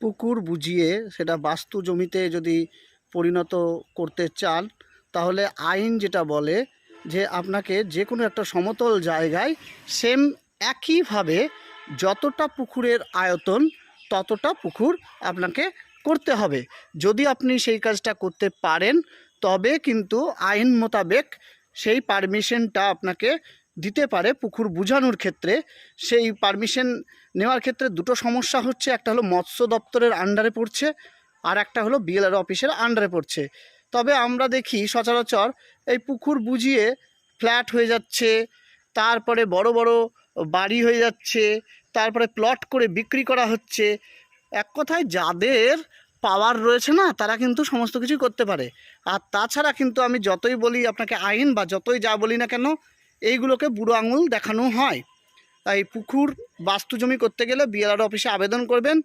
পুকুর বুঝিয়ে সেটা বাস্তু জমিতে যদি পরিণত করতে চান, তাহলে আইন যেটা বলে যে আপনাকে যে কোনো একটা সমতল জায়গায় সেম একইভাবে যতটা পুকুরের আয়তন, ততটা পুকুর আপনাকে করতে হবে। যদি আপনি সেই কাজটা করতে পারেন, তবে কিন্তু আইন মোতাবেক সেই পারমিশনটা আপনাকে দিতে পারে পুকুর বুঝানোর ক্ষেত্রে, সেই পারমিশন নেওয়ার ক্ষেত্রে দুটো সমস্যা হচ্ছে, একটা হলো মৎস্য দপ্তরের আন্ডারে পড়ছে, আর একটা হলো বিএলআর অফিসের আন্ডারে পড়ছে। তবে আমরা দেখি সচরাচর এই পুকুর বুঝিয়ে ফ্ল্যাট হয়ে যাচ্ছে, তারপরে বড় বড় বাড়ি হয়ে যাচ্ছে, তারপরে প্লট করে বিক্রি করা হচ্ছে। এক কথায় যাদের পাওয়ার রয়েছে না, তারা কিন্তু সমস্ত কিছু করতে পারে। আর তাছাড়া কিন্তু আমি যতই বলি আপনাকে আইন বা যতই যা বলি না কেন এইগুলোকে বুড়ো আঙুল দেখানো হয়। তাই পুকুর বাস্তু জমি করতে গেলে বিএলআর অফিসে আবেদন করবেন।